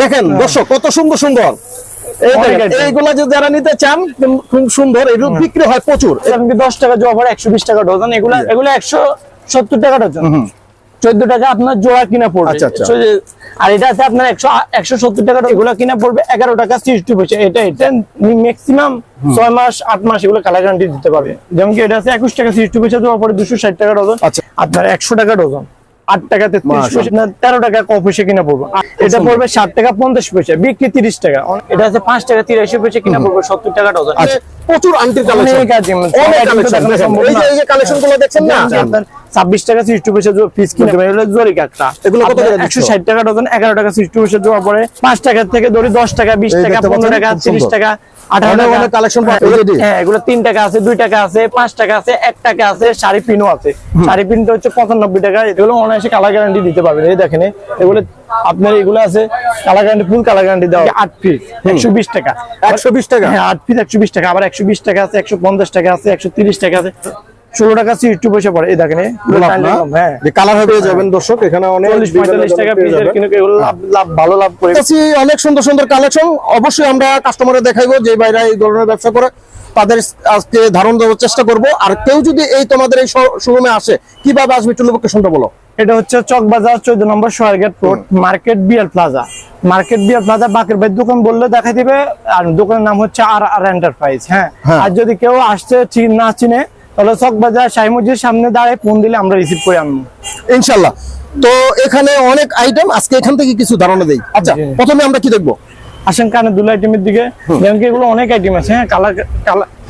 দেখেন দর্শক কত সুন্দর সুন্দর। এইগুলা যদি যারা নিতে চান খুব সুন্দর এগুলো বিক্রি হয় প্রচুর। দশ টাকা পড়ে একশো বিশ টাকা ডজন। এগুলা এগুলো একশো সত্তর টাকা ডজন। চোদ্দ টাকা আপনার জোড়া কিনা পড়বে। আচ্ছা, আচ্ছা। আর এটা আছে আপনার একশো একশো সত্তর টাকা এগুলো কিনা পড়বে এগারো টাকা সিক্সটি পয়সা। এটা এটা ম্যাক্সিমাম ছয় মাস আট মাস এগুলো কালার গ্যারান্টি দিতে পারবে। যেমন কি এটা আছে একুশ টাকা সিক্সটি পয়সা জোড়া পড়ে দুশো ষাট টাকা ডজন। আচ্ছা। আপনার একশো টাকা ডজন। আট টাকা তেত্রিশ পয়সা তেরো টাকা ক পয়সা কিনা পড়বে। এটা পড়বে ষাট টাকা পঞ্চাশ পয়সা বিক্রি তিরিশ টাকা। এটা আছে পাঁচ টাকা তিরাশি পয়সা কিনা পড়বে সত্তর টাকা ডজন। আচ্ছা প্রচুর কালেকশন এই যে এই যে গুলো দেখছেন না? ছাব্বিশ টাকা সিক্সটি পয়সা পিস কিনে দেবেন এগুলো জরি কাঠটা। এগুলো কত একশো ষাট টাকা ডজন এগারো টাকা সিক্সটি পয়সা দেওয়া পরে পাঁচ টাকা থেকে ধরি দশ টাকা বিশ টাকা পনেরো টাকা তিরিশ টাকা। হ্যাঁ, হ্যাঁ এগুলো তিন টাকা আছে দুই টাকা আছে পাঁচ টাকা আছে এক টাকা আছে শাড়ি পিনও আছে। শাড়ি পিনটা হচ্ছে পঁচানব্বই টাকা। এগুলো অনায়াসে কালার গ্যারান্টি দিতে পারবেন। এই দেখেন এগুলো আপনার এগুলো আছে colour guarantee full colour guarantee দেওয়া আট পিস একশো বিশ টাকা। একশো বিশ টাকা। হ্যাঁ আট পিস একশো বিশ টাকা আবার একশো বিশ টাকা আছে একশো পঞ্চাশ টাকা আছে একশো তিরিশ টাকা আছে। ষোলো টাকা পয়সা পড়ে। এই দেখেন না? হ্যাঁ। কালার হবে যাবেন দর্শক এখানে অনেক পঁয়তাল্লিশ টাকা পেয়ে পিসের যাবেন। কিন্তু এগুলো লাভ লাভ ভালো লাভ করে। অনেক সুন্দর সুন্দর কালেকশন অবশ্যই আমরা কাস্টমারে দেখাইবো যে বাইরে এই ধরনের ব্যবসা করে তাদের আজকে ধারণ দেওয়ার চেষ্টা করব। আর কেউ যদি এই তোমাদের এই শোরুমে আসে কীভাবে আসবে একটু লোকেশনটা বলো? এটা হচ্ছে চকবাজার চোদ্দ নম্বর সোয়ারগেট রোড মার্কেট বিয়ার প্লাজা মার্কেট বিয়ার প্লাজা বাকের ভাই দোকান বললে দেখা দিবে। আর দোকানের নাম হচ্ছে আর আর এন্টারপ্রাইজ হ্যাঁ। হ্যাঁ। আর যদি কেউ আসছে ঠিক না চিনে তাহলে চকবাজার শাহী মসজিদের সামনে দাঁড়ায় ফোন দিলে আমরা রিসিভ করে আনব। ইনশাল্লাহ। তো এখানে অনেক আইটেম আজকে এখান থেকে কিছু ধারণা দেই। আচ্ছা প্রথমে আমরা কি দেখব? আসেন কানে দুল আইটেমের দিকে। যেমন কি এগুলো অনেক আইটেম আছে হ্যাঁ কালার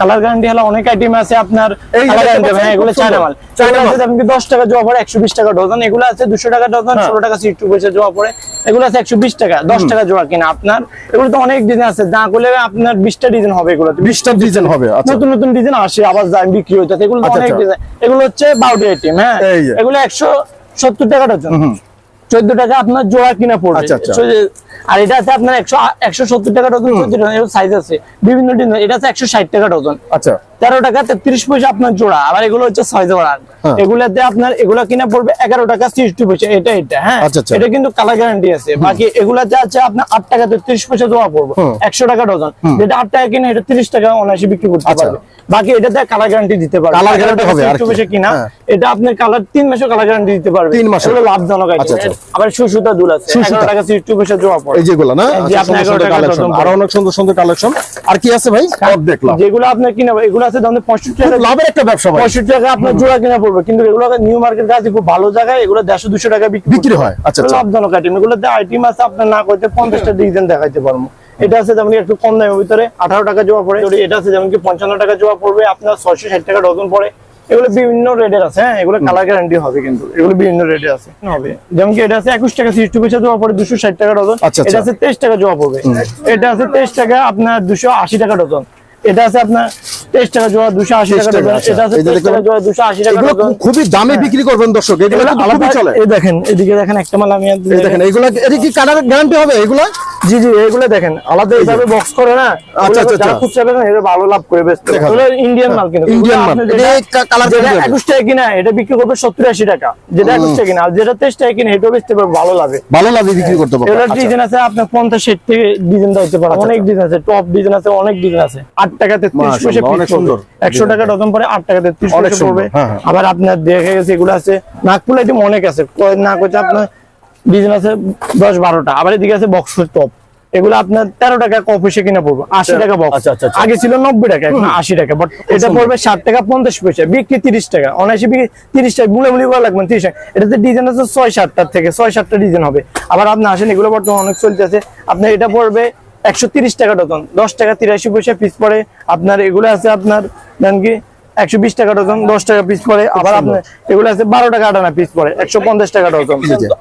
কালার গ্যারান্টি হলো অনেক আইটেম আছে আপনার। কালার গ্যারান্টি হ্যাঁ এগুলো চায়না মাল। চায়না মাল আপনি দশ টাকা জোয়া পড়ে একশো বিশ টাকা ডজন এগুলো আছে টাকা ডজন হ্যাঁ। ষোলো টাকা পয়সা জোয়া পড়ে এগুলো আছে একশো বিশ টাকা দশ টাকা জোয়া কিনা আপনার। এগুলো তো অনেক ডিজাইন আছে যা করলে আপনার বিশটা ডিজাইন হবে এগুলো বিশটা ডিজাইন হবে আচ্ছা। নতুন নতুন ডিজাইন আসে আবার যায় বিক্রি হইতে এগুলো আচ্ছা, অনেক আচ্ছা। ডিজাইন এগুলো হচ্ছে বাউডি আইটেম হ্যাঁ। এগুলো একশো সত্তর টাকা ডজন চোদ্দ টাকা আপনার জোড়া কিনা পড়বে। আচ্ছা, আচ্ছা। আর এটা আছে আপনার একশো একশো সত্তর টাকা ডজন সাইজ আছে। বিভিন্ন ডিজাইন এটা আছে একশো ষাট টাকা ডজন। আচ্ছা। তেরো টাকা তেত্রিশ পয়সা আপনার জোড়া আবার এগুলো হচ্ছে ছয় জোড়া হ্যাঁ। এগুলাতে আপনার এগুলা কিনা পড়বে এগারো টাকা সিক্সটি পয়সা এটা এটা হ্যাঁ। আচ্ছা, আচ্ছা। এটা কিন্তু কালার গ্যারান্টি আছে। বাকি এগুলাতে আছে আপনার আট টাকা তেত্রিশ পয়সা জোড়া পড়বে। একশো টাকা ডজন। যেটা আট টাকা কিনা এটা তিরিশ টাকা অনায়াসে বিক্রি করতে আচ্ছা। পারবে। বাকি এটাতে কালার গ্যারান্টি দিতে পারবে। Colour 11 guarantee টাকা হবে আর 60 পয়সা কিনা হ্যাঁ। এটা আপনার কালার তিন মাসের কালার গ্যারান্টি দিতে পারবে। তিন। এগুলো লাভজনক আচ্ছা। আবার সুসুতা দুল আছে। এগারো টাকা সিক্সটি পয়সা জোড়া এই যেগুলো না? এই যে আচ্ছা, আপনার সুন্দর সুন্দর 11 টাকা কালেকশন ডজন আরও অনেক সুন্দর সুন্দর কালেকশন আর কি আছে ভাই? সব দেখলাম। যেগুলো আপনার কিনা এগুলো আছে দাম পঁয়ষট্টি টাকা। লাভের একটা ব্যবসা ভাই। পঁয়ষট্টি টাকা আপনার জোড়া কিনা পড়বে। কিন্তু এগুলো নিউ মার্কেট গাজীপুর ভালো জায়গায় এগুলো দেড়শো দুশো টাকা বিক্রি হয়। আচ্ছা। লাভজনক আইটেম আইটেম আছে আপনার না করতে ডিজাইন দেখাইতে পারব। এটা আছে যেমন একটু কম দামের ভিতরে আঠারো টাকা জোড়া পড়ে। এটা আছে যেমন কি পঞ্চান্ন টাকা জোড়া পড়বে আপনার ছয়শো ষাট টাকা ডজন পড়ে। এগুলো বিভিন্ন রেটের আছে হ্যাঁ? এগুলো কালার গ্যারান্টি হবে কিন্তু। এগুলো বিভিন্ন রেটের আছে। হবে। যেমন কি এটা আছে একুশ টাকা সিক্সটি পয়সা জোড়া পড়ে দুশো ষাট টাকা ডজন। আচ্ছা, আচ্ছা। এটা আছে তেইশ টাকা জোড়া পড়বে। এটা আছে তেইশ টাকা আপনার দুশো আশি টাকা ডজন। এটা আছে আপনার তেইশ টাকা জোড়া দুশো আশি টাকা ডজন। আচ্ছা। এটা আছে এই 23 টাকা জোড়া দুশো আশি টাকা এগুলো খুবই দামে বিক্রি করবেন দর্শক এগুলো এগুলো আলাদা চলে। এই দেখেন এদিকে দেখেন একটা মাল আমি দেখেন এইগুলা এর কি কালার গ্যারান্টি হবে? এগুলা জি জি এগুলো দেখেন। আলাদা বক্স করে না আচ্ছা, আচ্ছা, আচ্ছা। বেচেন এটা ভালো লাভ করে বেচতে। এগুলো ইন্ডিয়ান মাল কিন্তু। এগুলো মাল। এটা যেটা- কা- colour যেটা গ্যারান্টি হবে। একুশ টাকা কিনা এটা বিক্রি করবে সত্তর আশি টাকা। যেটা একুশ টাকা কিনা আর যেটা তেইশ টাকা কিনা বেচতে পারবে ভালো লাভে। ভালো লাভে বিক্রি করতে পারবেন এগুলোর আচ্ছা। ডিজাইন আছে আপনার পঞ্চাশ ষাট থেকে ডিজাইন হতে পারে। অনেক ডিজাইন আছে টপ ডিজাইন আছে অনেক ডিজাইন আছে। আট টাকা তেত্রিশ পয়সা মাশাআল্লাহ, অনেক সুন্দর। একশো টাকা ডজন পরে আট টাকা তেত্রিশ অনেক পয়সা পড়বে। হ্যাঁ, হ্যাঁ। আবার আপনার দেখে গেছে এগুলো আছে। নাগপুর আইটেম অনেক আছে। কয়- না করছে আপনার ডিজাইন আছে দশ বারোটা আবার এদিকে আছে বক্স টপ এগুলো আপনার তেরো টাকা এসে কিনে পড়বে আশি টাকা বক্স আচ্ছা, আচ্ছা, আচ্ছা। আগে ছিল নব্বই টাকা এখন আশি টাকা বাট এটা পড়বে ষাট টাকা পঞ্চাশ পয়সা বিক্রি তিরিশ টাকা অনায়াসে বিক্রি তিরিশ টাকা মুলে মুলি করা লাগবে তিরিশ টাকা। এটাতে ডিজাইন আছে ছয় সাতটার থেকে ছয় সাতটা ডিজাইন হবে। আবার আপনি আসেন এগুলো বর্তমানে অনেক চলতেছে আপনার এটা পড়বে একশো তিরিশ টাকা ডজন দশ টাকা তিরাশি পয়সা পিস পড়ে। আপনার এগুলো আছে আপনার দেন কি একশো বিশ টাকা ডজন দশ টাকা পিস পড়ে আবার আপনার এগুলো আছে বারো টাকা আটানা পিস পড়ে একশো পঞ্চাশ টাকা ডজন।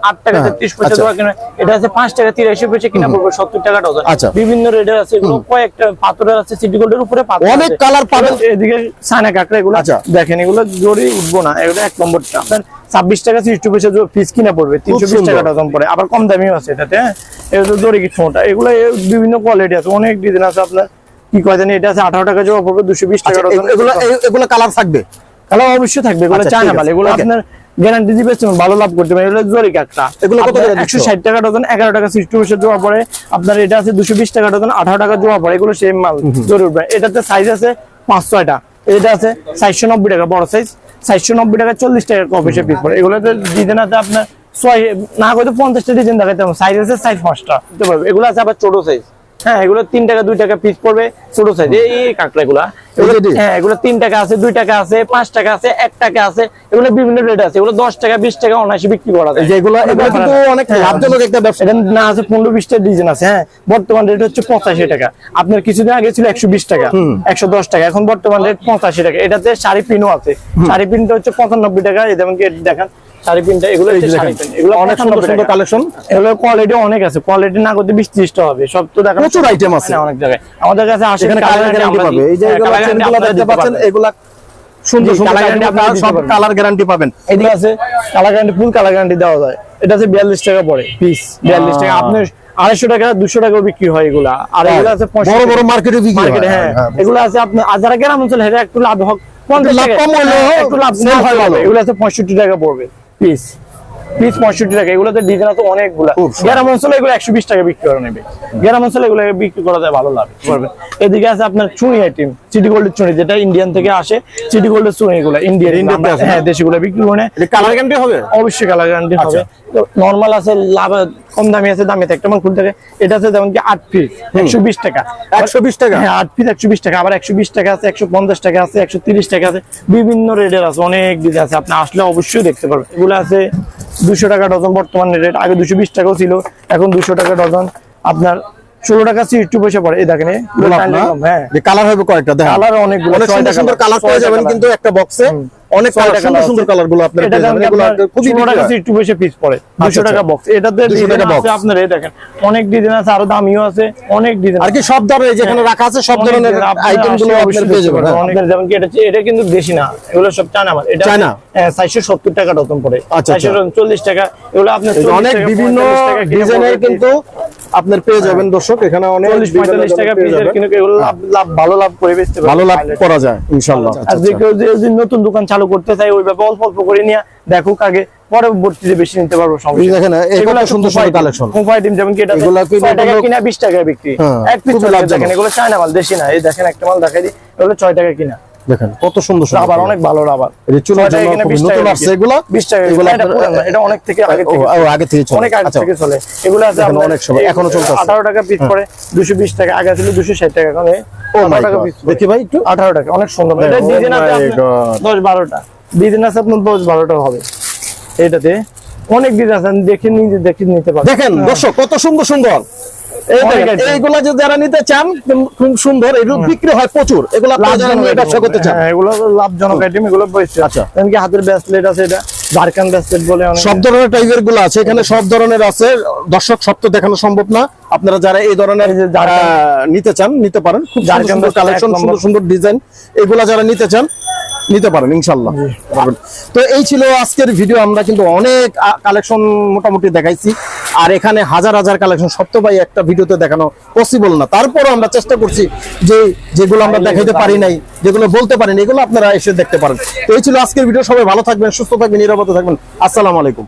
আট টাকা হ্যাঁ, তেত্রিশ পয়সা আচ্ছা। দেওয়া কিনা এটা আছে পাঁচ টাকা তিরাশি পয়সা কিনা পড়বে সত্তর টাকা ডজন। আচ্ছা। বিভিন্ন আছে এগুলো। কয়েকটা পাথরের আছে সিটি গোল্ডের উপরে পাথর অনেক colour পাবেন। এদিকে সানা কাঁকড়া এগুলো। আচ্ছা। দেখেন এগুলো জোরে উঠবো না এগুলো এক নম্বরটা। আপনার ছাব্বিশ টাকা সিক্সটি পয়সা পিস কিনা পড়বে তিনশো বিশ টাকা ডজন পড়ে আবার কম দামিও আছে এটাতে হ্যাঁ। এগুলো জোরে কিছু মোটা। এগুলো বিভিন্ন কোয়ালিটি আছে। অনেক ডিজাইন আছে আপনার। কি কয় জানি এটা আছে আঠারো টাকা জমা পড়বে দুশো বিশ টাকা আচ্ছা, এগুলো এগুলো কালার থাকবে? কালার অবশ্যই থাকবে এগুলো আচ্ছা, চায়না মাল এগুলো আপনার গ্যারান্টি দিবে ভালো লাভ করতে পারেন এগুলো জরি কাঠটা এগুলো কত করে দিচ্ছ? একশো ষাট টাকা ডজন এগারো টাকা সিক্সটি পয়সা জমা পড়ে আপনার এটা আছে দুশো বিশ টাকা ডজন আঠারো টাকা জমা পড়ে এগুলো সেম মাল জরি উঠবে এটাতে সাইজ আছে পাঁচ ছয়টা এটা আছে চারশো নব্বই টাকা বড় সাইজ চারশো নব্বই টাকা চল্লিশ টাকা কপি সে পিস পড়ে। এগুলোতে ডিজাইন আছে আপনার ছয় না হয়তো পঞ্চাশটা ডিজাইন দেখাতে হবে সাইজ আছে সাইজ পাঁচটা বুঝতে পারবে? এগুলো আছে আবার ছোট সাইজ হ্যাঁ এগুলো তিন টাকা দুই টাকা পিস পড়বে ছোট সাইজ এই হ্যাঁ এগুলো তিন টাকা আছে দুই টাকা আছে পাঁচ টাকা আছে এক টাকা আছে এগুলো বিভিন্ন রেট আছে। এগুলো দশ টাকা বিশ টাকা অনায়াসে বিক্রি করা যায়। যেগুলো অনেক হ্যাঁ। লাভজনক একটা ব্যবসা। না আছে পনেরো বিশটা ডিজাইন আছে হ্যাঁ। বর্তমান রেট হচ্ছে পঁচাশি টাকা। আপনার কিছুদিন আগে ছিল একশো বিশ টাকা একশো দশ টাকা। এখন বর্তমান রেট পঁচাশি টাকা। এটাতে শাড়ি পিনও আছে। শাড়ি পিনটা হচ্ছে পঁচানব্বই টাকা। যেমন দেখেন। শাড়ি পিনটা এগুলো হচ্ছে শাড়ি পিন এগুলো অনেক সুন্দর সুন্দর কালেকশন এগুলো কোয়ালিটি অনেক আছে কোয়ালিটি না করতে বিশ ত্রিশটা হবে সব তো দেখা প্রচুর item আছে। অনেক জায়গায়। আমাদের কাছে আসে এখানে কালার গ্যারান্টি পাবে। এই যে এগুলো চেনগুলো দেখতে পাচ্ছেন এগুলা সুন্দর সুন্দর colour item guarantee আপনারা সব কালার গ্যারান্টি পাবেন। এদিকে আছে colour guarantee full colour guarantee দেওয়া যায়। এটা আছে বিয়াল্লিশ টাকা পড়ে পিস বিয়াল্লিশ টাকা। আপনি আড়াইশো টাকা দুশো টাকা বিক্রি হয় এগুলা। আর এগুলো আছে হ্যাঁ, বড় বড় মার্কেটে বিক্রি হয়। হ্যাঁ। হ্যাঁ, এগুলো আছে আপনি আর যারা গ্রাম অঞ্চলে একটু লাভ হোক। পঞ্চাশ টাকা। হ্যাঁ, একটু লাভ হয় ভালো। এগুলো আছে পঁয়ষট্টি টাকা পড়বে। পিস পিস পঁয়ষট্টি টাকা এগুলোতে ডিজাইন অনেকগুলা। গ্রাম অঞ্চলে এগুলো একশো বিশ টাকা বিক্রি করে নেবে। গ্রাম অঞ্চলে এগুলো বিক্রি করা যায় ভালো লাভ করবে। এদিকে আছে আপনার চুনি আইটেম সিটি গোল্ডের চুনি যেটা ইন্ডিয়ান থেকে আসে। সিটি গোল্ডের চুনি এগুলো ইন্ডিয়ান? হ্যাঁ দেশিগুলো বিক্রি করে কালার গ্যারান্টি হবে? অবশ্যই কালার গ্যারান্টি আচ্ছা। হবে। নর্মাল আছে লাভ কম দামি আছে দামি একটা খুলতে এটা আছে যেমন কি আট পিস একশো বিশ টাকা। 120 টাকা? হ্যাঁ আট পিস একশো বিশ টাকা আবার একশো বিশ টাকা আছে একশো পঞ্চাশ টাকা আছে একশো তিরিশ টাকা আছে। বিভিন্ন রেটের আছে অনেক ডিজাইন আছে। আপনি আসলে অবশ্যই দেখতে পারবেন। এগুলো আছে দুশো টাকা ডজন বর্তমান রেট আগে দুশো বিশ টাকাও ছিল এখন দুশো টাকা ডজন। আপনার ষোলো টাকা একটু পয়সা পড়ে এই দেখেন না? হ্যাঁ। কালার হবে কয়েকটা কালার অনেকগুলো অনেক সুন্দর সুন্দর কালার যাবেন কিন্তু একটা বক্সে অনেক সুন্দর সুন্দর কালারগুলো আপনারা আপনার খুবই টাকা একটু বেশি পিস পড়ে। 200 টাকা আচ্ছা। বক্স এটাতে 200 টাকা আছে আপনার এই দেখেন অনেক ডিজাইন আছে আরও দামিও আছে অনেক ডিজাইন আর কি সব ধরনের যেখানে রাখা আছে সব ধরনের আইটেমগুলো আপনারা পেয়ে যাবেন হ্যাঁ। আপনার যেমন কি এটা এটা কিন্তু দেশি না এগুলো সব চায়না মাল। এটা চায়না? হ্যাঁ 470 টাকা ডজন পড়ে। আচ্ছা, আচ্ছা। 440 টাকা এগুলো আপনার এই যে 40 অনেক বিভিন্ন 45 টাকা কিনে ডিজাইনের কিন্তু আপনার পেয়ে যাবেন দর্শক এখানে অনেক 40 45 টাকা পিসের। কিন্তু এগুলো লাভ লাভ ভালো লাভ করে বেচতে ভালো লাভ করা যায় ইনশাআল্লাহ যে নতুন দোকান চালু করতে চাই ওইভাবে অল্প অল্প করে নিয়ে দেখুক আগে পরবর্তীতে বেশি নিতে পারব সমস্যা দেখেন, এই এগুলো কত আছে সুন্দর সুন্দর কোম্পানি- কোম্পানি ডিম যেমন কি এটা এগুলো কি 6 টাকা কিনা 20 টাকা বিক্রি। হ্যাঁ, এক পিস। দেখেন এগুলো চায়না মাল দেশি না। এই দেখেন একটা মাল দেখাই দিই এগুলো 6 টাকা কিনা। দেখেন কত সুন্দর রাবার অনেক ভালো রাবার। এই যে চুলের 6 টাকা জন্য কিনা, খুবই 20 নতুন আসছে বিক্রি। এগুলো? 20 টাকা এগুলো এটা অনেক থেকে আগে থেকে ও, আগে থেকে চলে। অনেক আগে আচ্ছা। থেকে চলে। এগুলো আছে আপনার অনেক সময়, এখনও চলতেছে। 18 টাকা পিস পড়ে 220 টাকা আগে ছিল 260 টাকা এখন এই my 18 টাকা God, পিস দেখি ভাই একটু। 18 টাকা অনেক সুন্দর। Oh এটা ডিজাইন আছে 10 12টা ডিজাইন আছে আপনার 10 12টা হবে। এটাতে অনেক ডিজাইন আছে দেখে নিজে দেখে নিতে পারবেন দেখেন দর্শক কত সুন্দর সুন্দর। এইগুলা যে যারা নিতে চান খুব সুন্দর। এগুলো বিক্রি হয় প্রচুর। এগুলো আপনারা যারা লাভজনক ব্যবসা করতে চান। হ্যাঁ, এগুলো লাভজনক আইটেম এগুলো আচ্ছা। যেমন কি হাতের ব্রেসলেট আছে এটা ঝাড়খান্ড ব্রেসলেট বলে সব ধরনের টাইপেরগুলো আছে এখানে সব ধরনের আছে। দর্শক সব তো দেখানো সম্ভব না। আপনারা যারা এই ধরনের এই যে ঝাড়খান্ড- আহ, নিতে চান নিতে পারেন। খুব সুন্দর কালেকশন। সুন্দর সুন্দর ডিজাইন এগুলা যারা নিতে চান নিতে পারেন ইনশাল্লাহ তো এই ছিল আজকের ভিডিও আমরা কিন্তু অনেক কালেকশন মোটামুটি দেখাইছি। আর এখানে হাজার হাজার কালেকশন তো ভাই একটা ভিডিওতে দেখানো পসিবল না। তারপরও আমরা চেষ্টা করছি যে যেগুলো আমরা দেখাইতে পারি নাই, যেগুলো বলতে পারিনি এগুলো আপনারা এসে দেখতে পারেন। তো এই ছিল আজকের ভিডিও। সবাই ভালো থাকবেন, সুস্থ থাকবেন, নিরাপদে থাকবেন। আসসালামু আলাইকুম।